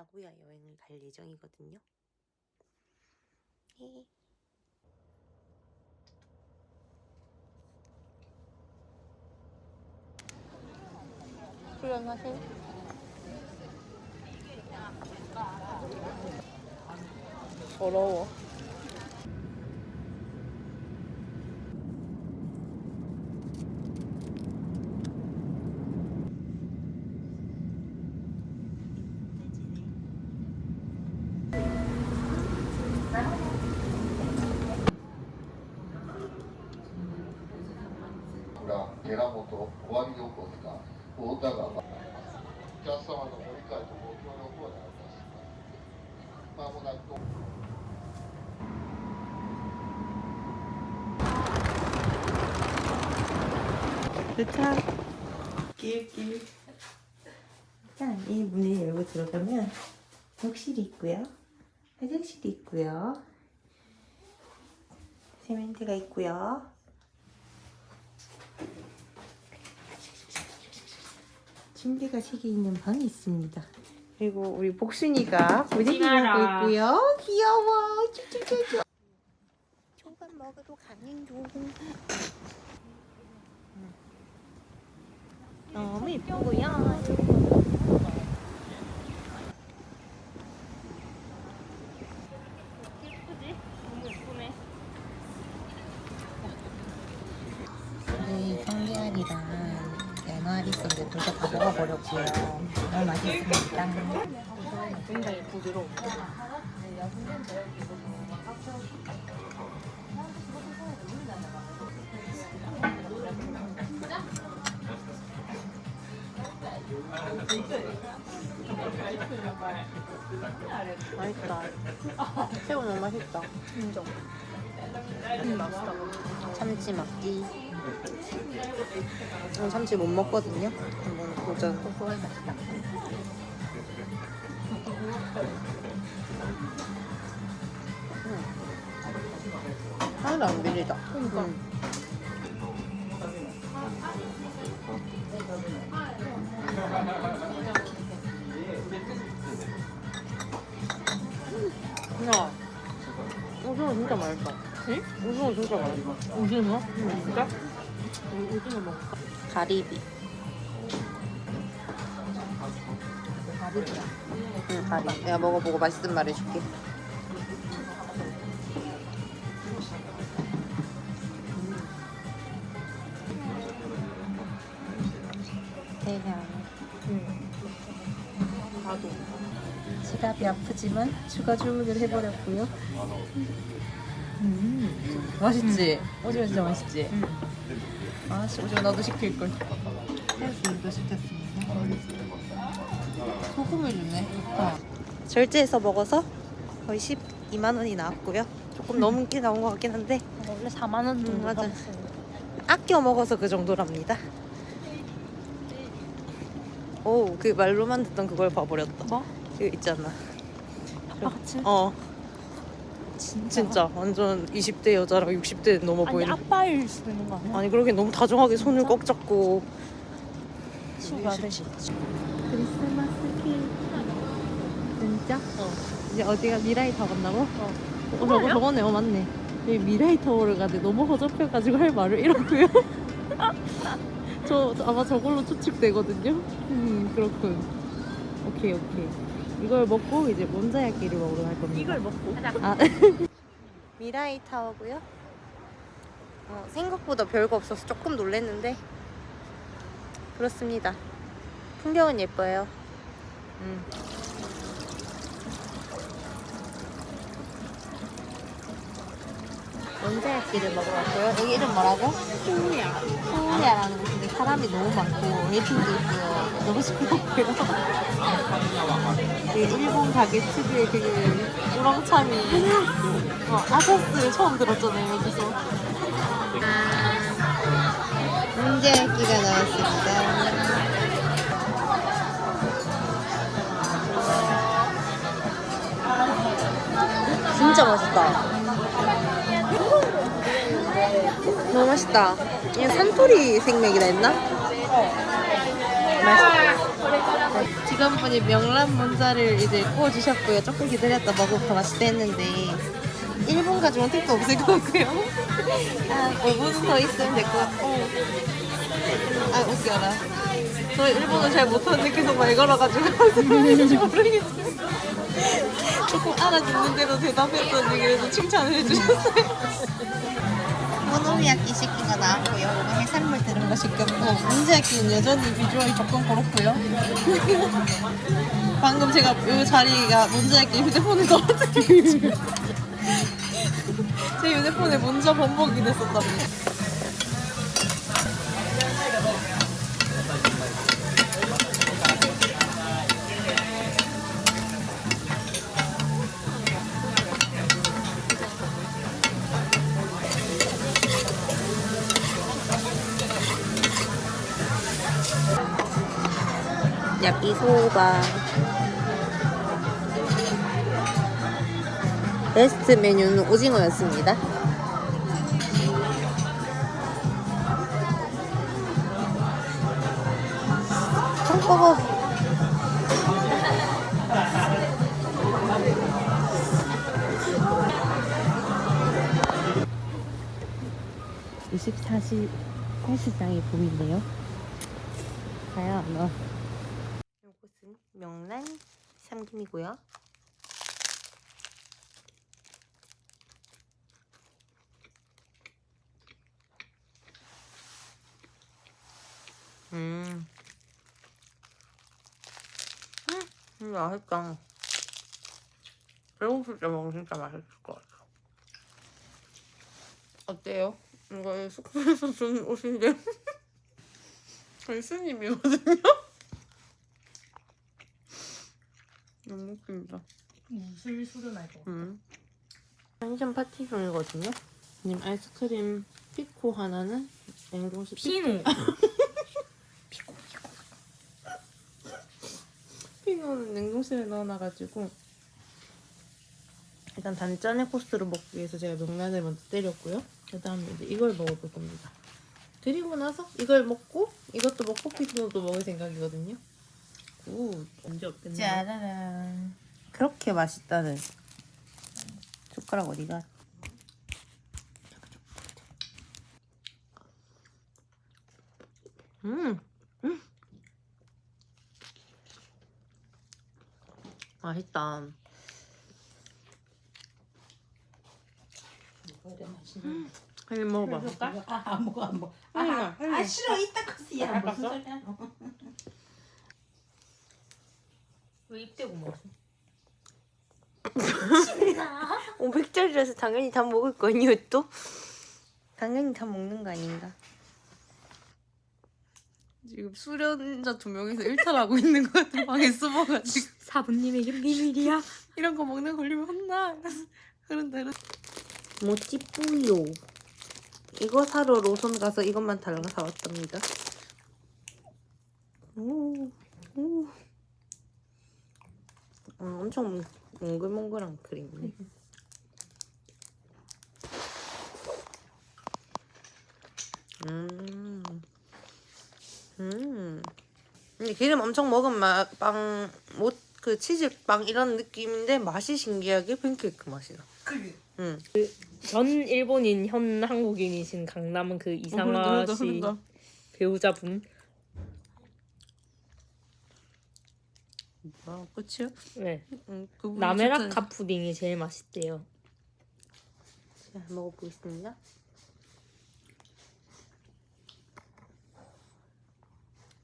나고야 여행을 갈 예정이거든요. 헤헤. 출연하세요. 더러워. 계란 것도 보안이 없고 니까 오다가 작성하다 보니까 좀 어려운 거 나왔습니다. 아무나 또 그렇죠? 일단 이 문을 열고 들어가면 욕실이 있고요. 화장실이 있고요. 세면대가 있고요. 침대가 3개 있는 방이 있습니다. 그리고 우리 복순이가 무대기 하고 있고요. 귀여워. 쭈쭈쭈쭈. 초밥 먹으러 가는 중. 너무 예쁘고요. 버렸고요. 너무 맛있습니다. 굉장히 부드러워. 맛있다. 새우 너무 맛있다. 인정. 음. 참치 막기. 저는 참치 못 먹거든요. 한번 도전. 맛있다. 하나도 안 비리다. 그러니까. 야, 오징어 진짜 맛있다. 응? 오징어 진짜 맛있다. 오징어? 응, 진짜? 오징어 먹을까? 가리비. 가리비야. 응, 가리. 내가 먹어보고 맛있든 말해줄게. 대향. 나도. 지갑이 아프지만 추가 주문을 해버렸고요. 음, 맛있지? 오징어 진짜 맛있지? 아씨, 오징어 나도 시킬 걸. 새우도 시켰습니다. 소금을 주네. 좋다. 절제해서 먹어서 거의 12만 원이 나왔고요. 조금 넘게 나온 것 같긴 한데 원래 4만 원 정도 음, 맞아. 아껴 먹어서 그 정도랍니다. 오, 그 말로만 듣던 그걸 봐버렸다. 뭐? 그 있잖아. 아빠같이? 어, 진짜? 진짜 완전 20대 여자랑 60대 넘어 아니 보이는. 아빠일 수도 있는 거 아니야? 아니 그러긴 너무 다정하게 손을? 꼭 잡고. 친구가 되시 크리스마스 케이크. 진짜? 어. 이제 어디가 미라이 타고 간다고? 어. 어, 저거 저거네, 어 맞네. 여기 미라이 타워를 가는데 너무 허접해가지고 할 말을 잃었고요. 저, 저 아마 저걸로 추측되거든요. 음 그렇군. 오케이 오케이. 이걸 먹고 이제 몬자야끼를 먹으러 갈 겁니다. 이걸 먹고 아. 미라이 타워고요. 어, 생각보다 별거 없어서 조금 놀랬는데 그렇습니다. 풍경은 예뻐요. 음. 원자야끼를 먹으러 왔고요. 여기 이름 뭐라고? 승리야 소우야라는 곳인데 사람이 너무 많고 웨이팅도 있고요. 너무 시끄럽고요. 그 일본 가게 특유의 그 우렁참이 어, 아서스를 처음 들었잖아요 여기서. 문제기가 나왔습니다. 진짜 맛있다. 너무 맛있다. 이게 산토리 생맥이라 했나? 맛있다. 직원분이 명란 문자를 이제 구워 주셨고요. 조금 기다렸다 먹으면 더 맛있다 했는데 1분 가지고는 택도 없을 것 같고요. 아, 5분 더 있으면 될 것 같고. 아, 웃겨라. 저 일본어 잘 못하는데 계속 말 걸어가지고 무슨 말인지 모르겠어요. 조금 알아듣는 대로 대답했더니 그래도 칭찬을 해주셨어요. 모노미야끼 시킨 거 나왔고요. 이거 해산물 들은 거 시켰고 문제야끼는 여전히 비주얼이 조금 그렇고요. 방금 제가 이 자리가 문제야끼 휴대폰을 떨어뜨리고 제 휴대폰에 문자 번복이 됐었답니 야끼소바 베스트 메뉴는 오징어였습니다. 청꺼거 (24시) 헬스장이 보이네요 안 와? 이것은 명란 삼김이고요. 음. 음, 맛있다. 배고플 때 먹으면 진짜 맛있을 것 같아. 어때요? 이거 숙소에서 준 옷인데. 저희 스님이거든요? 너무 웃긴다. 무술 술은 알고. 음. 편의점 파티 중이거든요. 님 아이스크림 피코 하나는 냉동실 피노. 피노는 냉동실에 넣어놔가지고 일단 단짠의 코스를 먹기 위해서 제가 명란을 먼저 때렸고요. 그 다음에 이제 이걸 먹어볼 겁니다. 그리고 나서 이걸 먹고 이것도 먹고 피노도 먹을 생각이거든요. 오, 언제 없겠나? 짜라란. 그렇게 맛있다는 숟가락 어디가? 음, 음. 맛있다. 음. 한입 먹어봐. 아, 안 먹어, 안 먹어. 아, 아, 아, 싫어, 이따 커스야. 무슨 알았어? 소리야? 왜 입대고 먹어? 500짜리라서 당연히 다 먹을 거 아니에요 또? 당연히 다 먹는 거 아닌가? 지금 수련자 두 명이서 일탈하고 있는 것 같아 방에 숨어가지고 사부님에게 비밀이야. 이런 거 먹는 거 걸리면 혼나 그런다 그런 모찌 뿌요 이거 사러 로손 가서 이것만 달라 사왔답니다 오, 오. 음, 엄청 몽글몽글한 크림이네 음. 음. 근데 기름 엄청 먹은 맛, 빵, 못, 그 치즈빵 이런 느낌인데 맛이 신기하게 팬케이크 맛이 나. 응. 전 일본인 현 한국인이신 강남은 그 이상화 어, 씨 배우자분. 아, 끝이야? 네. 응, 그분이 나메라카. 푸딩이 제일 맛있대요. 자, 먹어보겠습니다.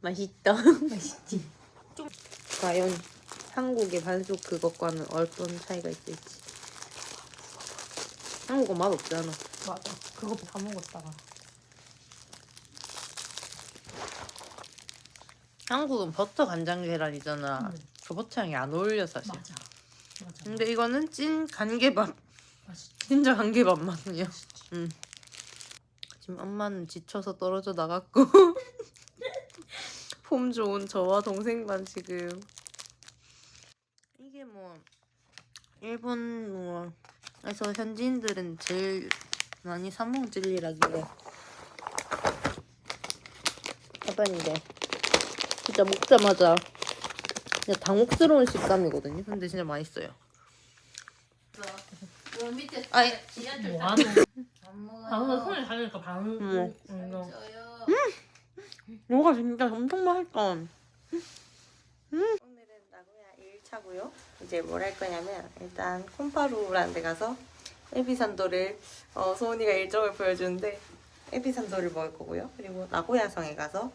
맛있다. 맛있지. 과연 한국의 반숙 그것과는 어떤 차이가 있을지. 한국은 맛 없잖아. 맞아. 그거 다 먹었다가. 한국은 버터 간장 계란이잖아. 응. 그 버터 향이 안 어울려 사실. 맞아. 맞아. 근데 이거는 찐 간계밥. 맛있지. 진짜 간계밥 맛이야. 응. 지금 엄마는 지쳐서 떨어져 나갔고 폼 좋은 저와 동생만 지금 이게 뭐 일본 뭐에서 현지인들은 제일 많이 사 먹은 젤리라길래 대박인데 진짜 먹자마자 진짜 당혹스러운 식감이거든요. 근데 진짜 맛있어요. 요 밑에 아이. 지하철 뭐 먹어요. 방금 손을 닿으니까 방. 음. 음. 거. 저요. 뭐가 진짜 엄청 맛있다. 오늘은 나고야 1차고요. 이제 뭘 할 거냐면 일단 콤파루라는 데 가서 에비산도를 어, 소은이가 일정을 보여주는데 에비산도를 먹을 거고요. 그리고 나고야성에 가서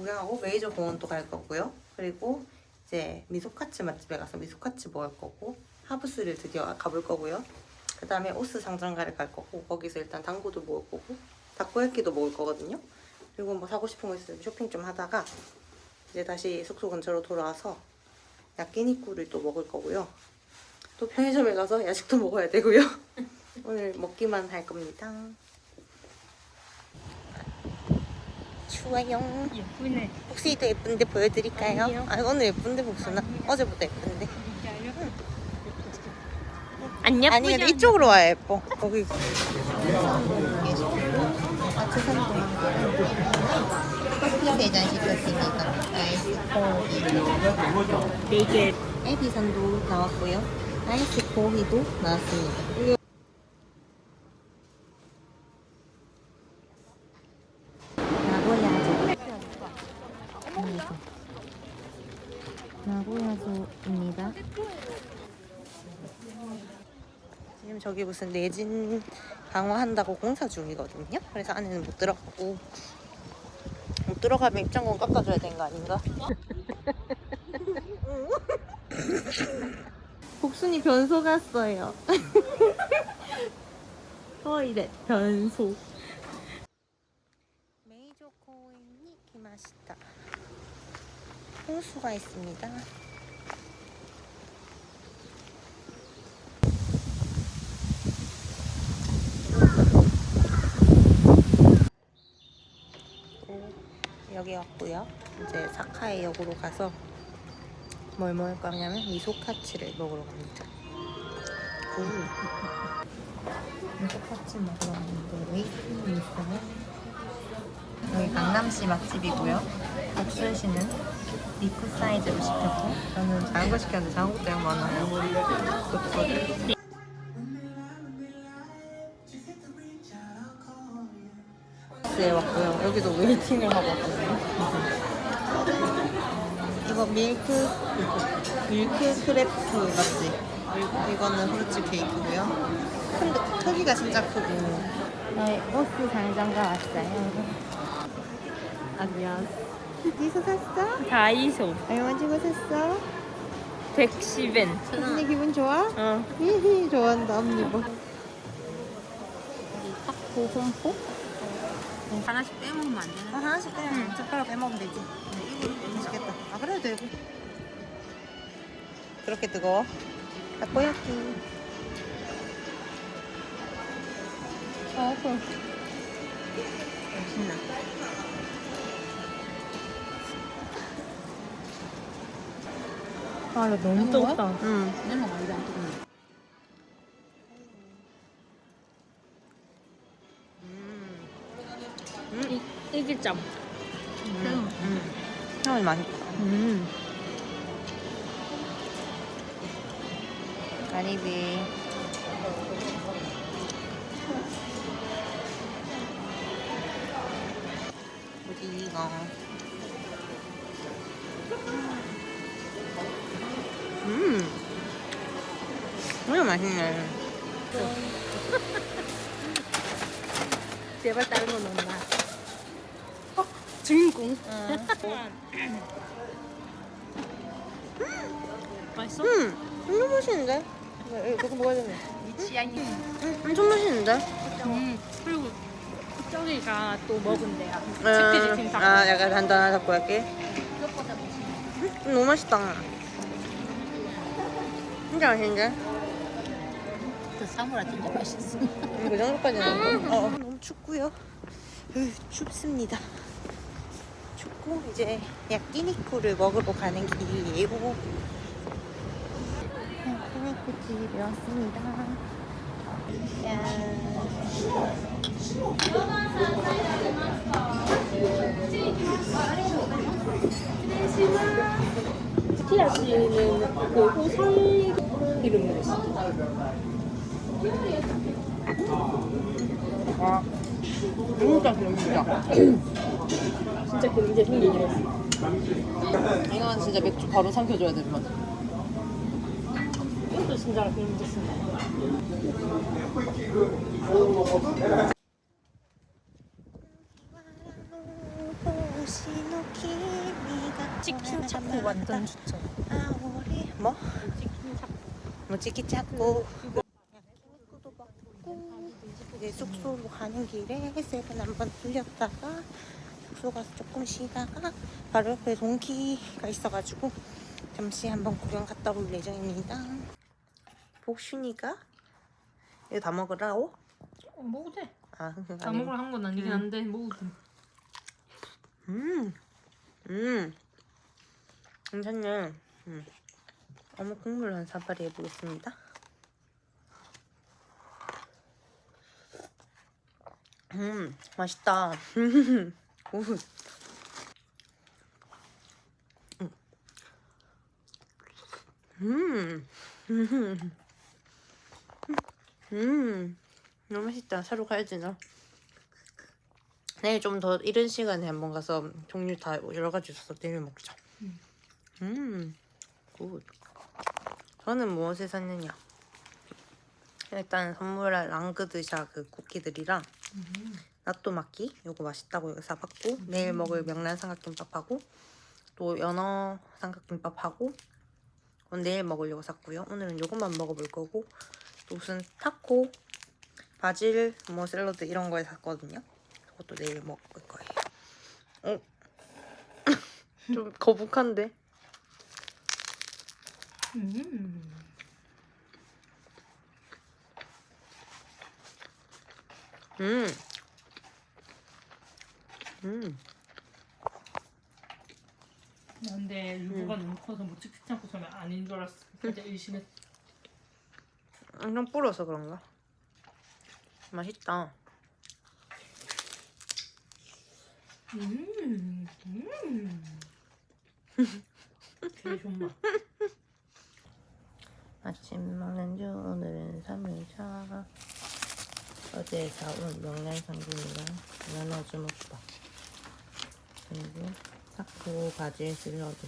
구경하고 메이저 공원도 갈 거고요. 그리고 이제 미소카츠 맛집에 가서 미소카츠 먹을 거고 하부스를 드디어 가볼 거고요. 그 다음에 오스 상장가를 갈 거고 거기서 일단 당구도 먹을 거고 다코야끼도 먹을 거거든요. 그리고 뭐 사고 싶은 거 있으면 쇼핑 좀 하다가 이제 다시 숙소 근처로 돌아와서 야끼니쿠를 또 먹을 거고요. 또 편의점에 가서 야식도 먹어야 되고요. 오늘 먹기만 할 겁니다. 추워요. 예쁘네. 혹시 더 예쁜데 보여드릴까요? 아니요. 아 오늘 예쁜데 복수나? 어제보다 예쁜데. 안 예쁘지? 아니 근데 이쪽으로 와야 예뻐. 거기. 커피 세잔 시켰으니까 아이스 네개 에비산도 나왔고요. 아이스 코히도 나왔습니다. 나고야조. 나고야조입니다. 지금 저기 무슨 내진 강화한다고 공사 중이거든요. 그래서 안에는 못 들어가고 못 들어가면 입장권 깎아줘야 되는 거 아닌가? 복순이 변소 갔어요. 토이렛 변소. 메이저 코인이 기마시다. 홍수가 있습니다. 또 여기 왔고요. 이제 사카이 역으로 가서 뭘 먹을 거냐면 미소카츠를 먹으러 갑니다. 오. 미소카츠 먹으러 갔는데 웨이팅이 있어요. 여기 강남시 맛집이고요. 복순 씨는 리프 사이즈로 시켰고 저는 작은 거 시켰는데 작은 것도 양 많아요. 왔고요. 여기도 웨이팅을 하고 왔거든요. 이거 밀크 밀크 크래프 맞지? 그리고 이거는 후르츠 케이크고요. 근데 크기가 진짜 크고. 저희 버스 장장가 왔어요. 안녕. 어디서 샀어? 다이소 얼마 주고 샀어? 110엔. 언니 기분 좋아? 어. 히히 좋아한다 언니 뭐. 타코 홈포? 하나씩 빼먹으면 안 되나? 아, 하나씩 빼 젓가락 빼먹으면 되지. 이거 맛있겠다. 아 그래도 되고. 그렇게 뜨거워? 타코야끼. 어, 그. 맛있나? 아, 이거 너무 뜨겁다. 응. 거 이거 안 뜨거워. 일기점. 음. 음. 향이 맛있다. 음. 가리비. 오징어. 음. 정말 맛있네. 제발 다른 거 넣나? 주인공. 맛있어? 음, 엄청 맛있는데? 네, 이거 먹어야 되네. 미치아니. 음, 엄청 맛있는데? 음. 그리고 저기가 또 먹은데요. 음, 사. 아, 약간 단단한 닭고야끼. 음, 너무 맛있다. 진짜 맛있는데? 그 사무라 진짜 맛있어. 음, 그 정도까지는. 어, 어. 너무 춥고요. 으, 춥습니다. 춥고 이제 야끼니쿠를 먹으러 가는 길이에요. 야끼니쿠 집에 왔습니다. 짠. 씨는 그 호설 이름으로. 아, 진짜 진짜. 진짜 경제 생기긴 했어. 이건 진짜 맥주 바로 삼켜줘야 되는 맛. 이것도 진짜 경제 쓴 치킨 찾고 완전 추천. 뭐? 뭐 치킨 찾고 이제 숙소로 가는 길에 세븐 한번 들렸다가 숙소 가서 조금 쉬다가 바로 옆에 동키가 있어가지고 잠시 한번 구경 갔다 올 예정입니다. 복순이가 이거 다 먹으라고? 어, 먹어도 돼. 아, 다 먹으러 한건 아니긴 한데 먹어도 돼. 음, 음, 괜찮네. 음. 어묵 국물 한 사발이 해보겠습니다. 음, 맛있다. 오. 음, 음, 음, 너무 맛있다. 사러 가야지 나. 내일 좀 더 이른 시간에 한번 가서 종류 다 여러 가지 있어서 내일 먹자. 음, 굿. 저는 무엇을 샀느냐? 일단 선물할 랑그드샤 그 쿠키들이랑 나또마키 요거 맛있다고 이거 사봤고 내일 먹을 명란 삼각김밥하고 또 연어 삼각김밥하고 내일 먹으려고 샀고요. 오늘은 요것만 먹어볼 거고 또 무슨 타코, 바질, 뭐 샐러드 이런 거에 샀거든요. 그것도 내일 먹을 거예요. 어? 좀 거북한데? 음. 음. 음. 근데 유부가 너무 커서 뭐 찍지 않고 처음에 아닌 줄 알았어. 살짝 의심했어. 그냥 불어서 그런가? 맛있다. 음. 음. 되게 좋은 맛. 아침 먹는 중 오늘은 3일차 어제 사온 명란상금이랑 연어 주먹밥 그리고 타코 바질 샐러드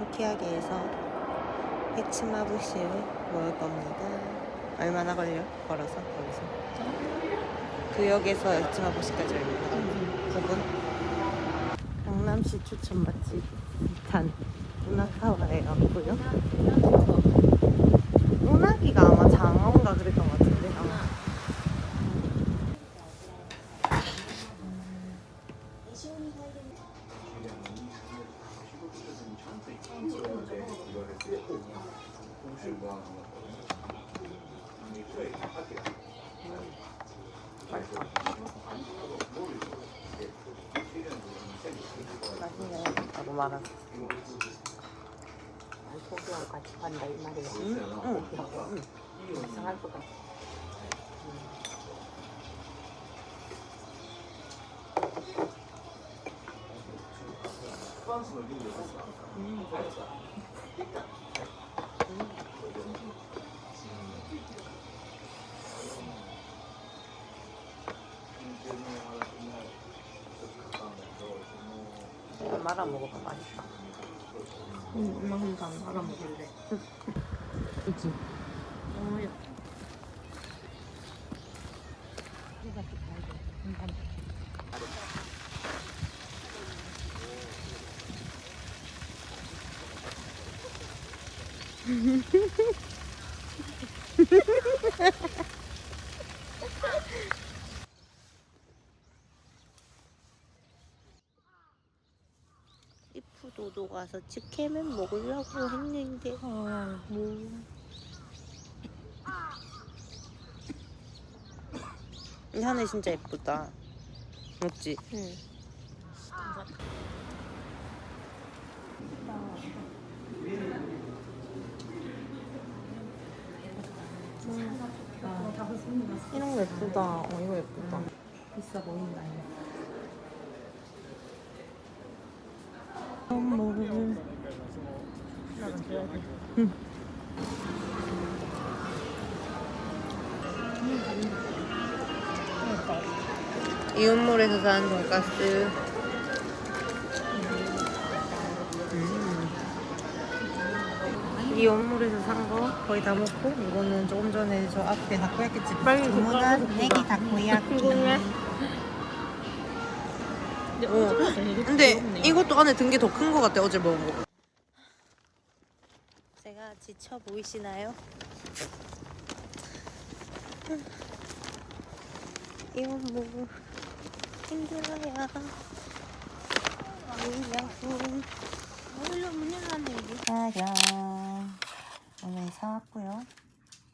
유키하게에서 해치마부시를 먹을 겁니다 얼마나 걸려? 걸어서? 거기서? 구역에서 해치마부시까지 얼마나 걸려? 9분? 강남시 추천 맛집 단 문화사와에 왔고요 맛있네 라고 말하고 소주하고 같이 간다 이 말이야. 응, 응, 응. 이상할 것 같아. 말아 먹어봐 맛있다 음, 이만큼 다 말아 먹을래. 그치? 어, 야. 이프 가서 치케면 먹으려고 했는데 아, 뭐 이 하늘 진짜 예쁘다 맞지? 응. 이런 거 예쁘다. 어, 이거 예쁘다. 비싸 보인다. 선물을. 이웃몰에서 산 돈가스. 음. 이웃몰에서 산 거 거의 다 먹고 이거는 조금 전에 저 앞에 다코야끼집 빨리 주문한 애기. 다코야끼. 근데 어. 되게 근데 귀엽네. 이것도 안에 든 게 더큰거 같아 어제 먹은 거. 제가 지쳐 보이시나요? 이건 뭐 힘들어야 문 열었네 이게. 짜잔 오늘 사왔고요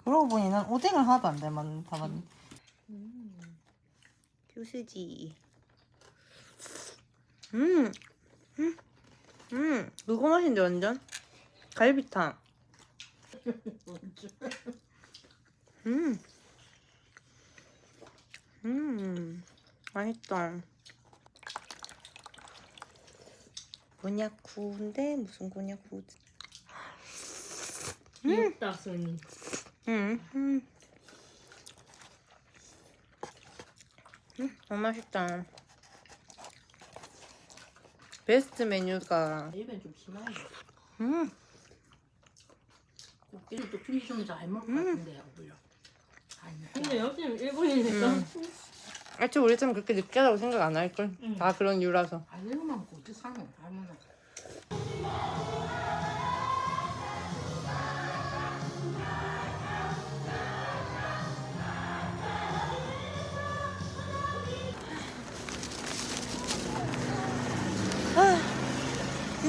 그러고 보니 난 오뎅을 하나도 안 닮았, 담았네 음. 교수지 음, 음, 음, 그거 맛인데 완전 갈비탕. 음, 음, 맛있다. 곤약구인데 무슨 곤약구? 귀엽다 소니. 음, 음, 음, 너무 맛있다. 베스트 메뉴가 입엔 좀 심하네. 음. 꽃게는 또좀잘 먹을 것 음. 같은데. 아니. 근데 여기는 일본이니까. 음. 애초에 우리 쯤 그렇게 느끼하다고 생각 안 할걸. 응. 다 그런 이유라서. 알려만 고지 사면 할머니.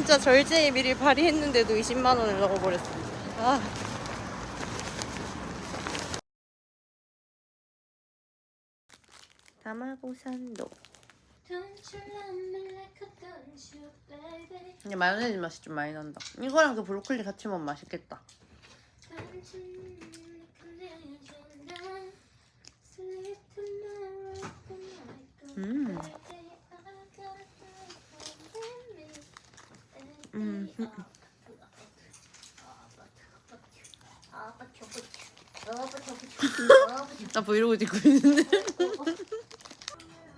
진짜 절제에 미리 발휘했는데도 20만 원을 넣어버렸습니다. 아. 다마고산도. 근데 마요네즈 맛이 좀 많이 난다. 이거랑 그 브로콜리 같이 먹으면 맛있겠다. 음. 나 브이로그 찍고 있는데.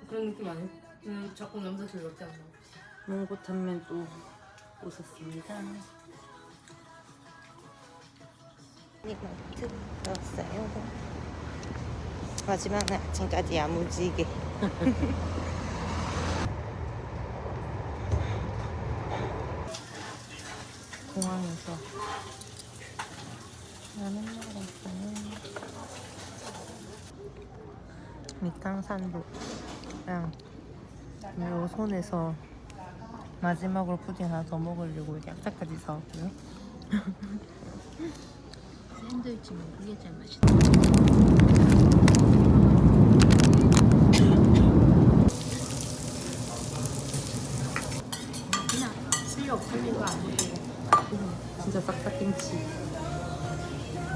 그런 느낌 아니야? 음, 자꾸 남사실 같지 않나?蒙古타면 또 오셨습니다. 니마트 넣었어요. 하지만 아침까지 야무지게. 공항에서. 라면 먹으러 왔어요. 밑강산도랑 요 손에서 마지막으로 푸딩 하나 더 먹으려고 이렇게 약자까지 사왔고요. 샌드위치 뭐 먹는 게 제일 맛있다. 없으니까 진짜 싹싹 김치.